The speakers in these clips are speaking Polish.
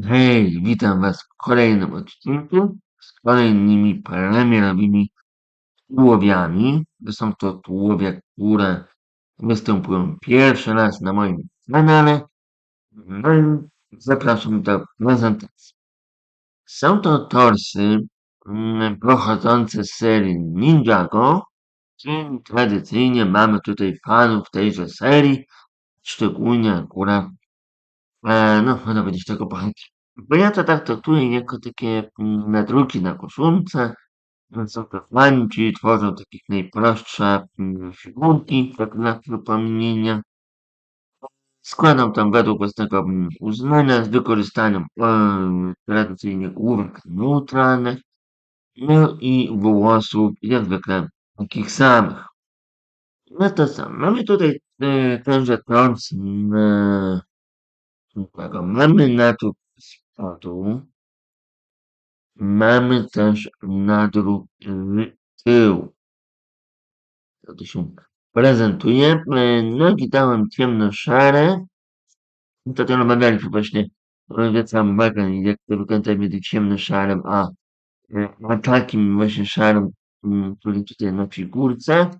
Hej, witam Was w kolejnym odcinku z kolejnymi premierowymi tułowiami. Są to tułowie, które występują pierwszy raz na moim kanale. No i zapraszam do prezentacji. Są to torsy mm, pochodzące z serii Ninjago, czyli tradycyjnie mamy tutaj fanów tejże serii, szczególnie akurat E, no, można powiedzieć tego bohatera. Bo ja to tak traktuję jako takie mm, nadruki na koszulce. Są to czyli tworzą takich najprostsze mm, figurki, tak dla przypomnienia. Składam tam według własnego mm, uznania z wykorzystaniem e, tradycyjnie główek neutralnych, no i włosów, jak zwykle, takich samych. No to co, mamy tutaj e, tenże e, Tego mamy nadruk z przodu. Mamy też nadruk tyłu. To to się prezentuje. Nogi dałem ciemno-szare. To ten omawialiśmy właśnie. Zwracam uwagę, jak to wygląda między ciemno-szarym, a, a takim właśnie szarym, który tutaj na figurce.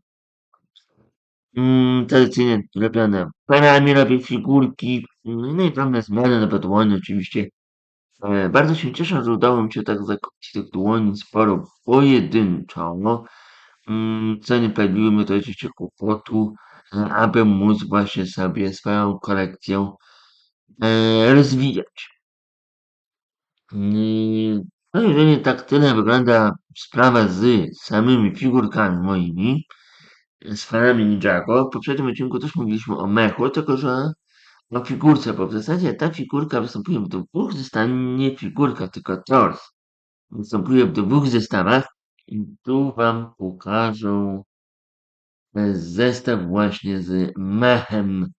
Mm, tradycyjnie robione parami robię figurki, no i drobne zmiany na dłoni oczywiście. E, bardzo się cieszę, że udało mi się tak zakupić tych dłoni sporo pojedynczo, mm, co nie pojawiło mi to oczywiście kłopotu, aby móc właśnie sobie swoją kolekcję e, rozwijać. No jeżeli tak tyle wygląda sprawa z samymi figurkami moimi, z fanami Ninjago. W poprzednim odcinku też mówiliśmy o mechu, tylko że o figurce, bo w zasadzie ta figurka występuje w dwóch zestawach, nie figurka, tylko tors. Występuje w dwóch zestawach i tu wam pokażę zestaw właśnie z mechem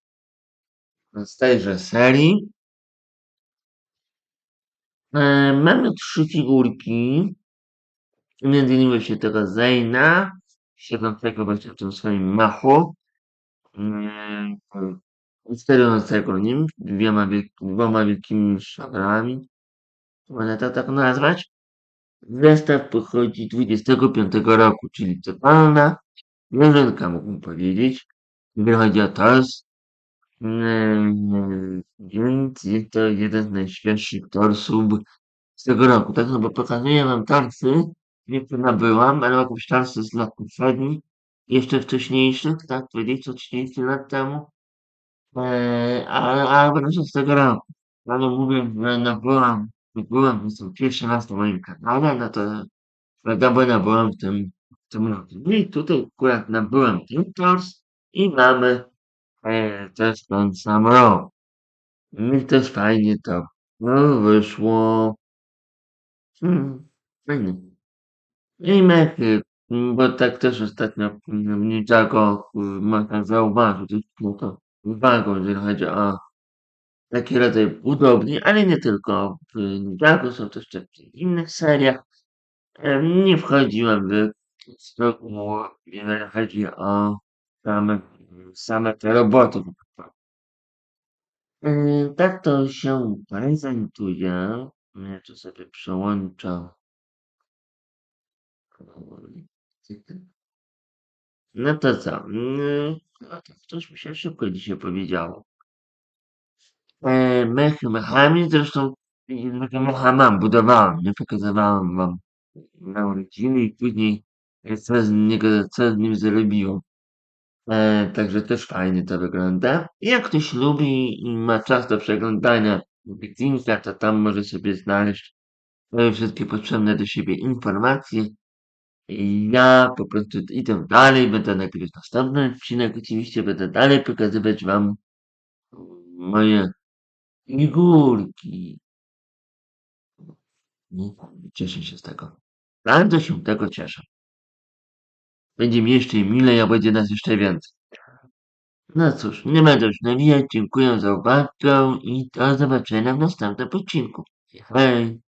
z tejże serii. E, mamy trzy figurki, między innymi właśnie tego Zayna, siedzącego właśnie w tym swoim machu. Sterującego nim, dwiema, dwoma wielkimi szabrami, można to tak nazwać. Zestaw pochodzi 25 roku, czyli totalna leżynka, mógłbym powiedzieć, jeżeli chodzi o tors. Więc jest to jeden z najświeższych torsów z tego roku, tak? No bo pokazuję wam torsy, które nabyłam, ale jakieś torsy z lat poprzednich, jeszcze wcześniejszych, tak? 20-30 lat temu. Ale, ale będę z tego roku. Ale mówię, że nabyłam, byłem, jestem pierwszy raz na moim kanale, no to wiadomo, nabyłam w tym, w tym roku. No i tutaj akurat nabyłem ten tors i mamy e, też ten sam rok. No i też fajnie to no, wyszło. Hmm, fajnie. I mechy, bo tak też ostatnio w Ninjago można zauważyć, no to uwagą, jeżeli chodzi o taki rodzaj budowli, ale nie tylko w Ninjago, są też w innych seriach. Nie wchodziłem w szczegóły, jeżeli chodzi o same, same te roboty. Tak to się prezentuje. Ja tu sobie przełączę. No to co? No to coś mi się szybko dzisiaj powiedziało. E, mechami, zresztą mecha mam, budowałem, nie pokazywałem wam na urodziny i później co z niego, co z nim zrobiłem. E, także też fajnie to wygląda. Jak ktoś lubi i ma czas do przeglądania Wiktinka, to tam może sobie znaleźć wszystkie potrzebne do siebie informacje. I ja po prostu idę dalej, będę nagrywać następny odcinek, oczywiście będę dalej pokazywać wam moje figurki. Cieszę się z tego. Bardzo się tego cieszę. Będzie mi jeszcze milej, a będzie nas jeszcze więcej. No cóż, nie będę już nawijać. Dziękuję za uwagę i do zobaczenia w następnym odcinku. Hej!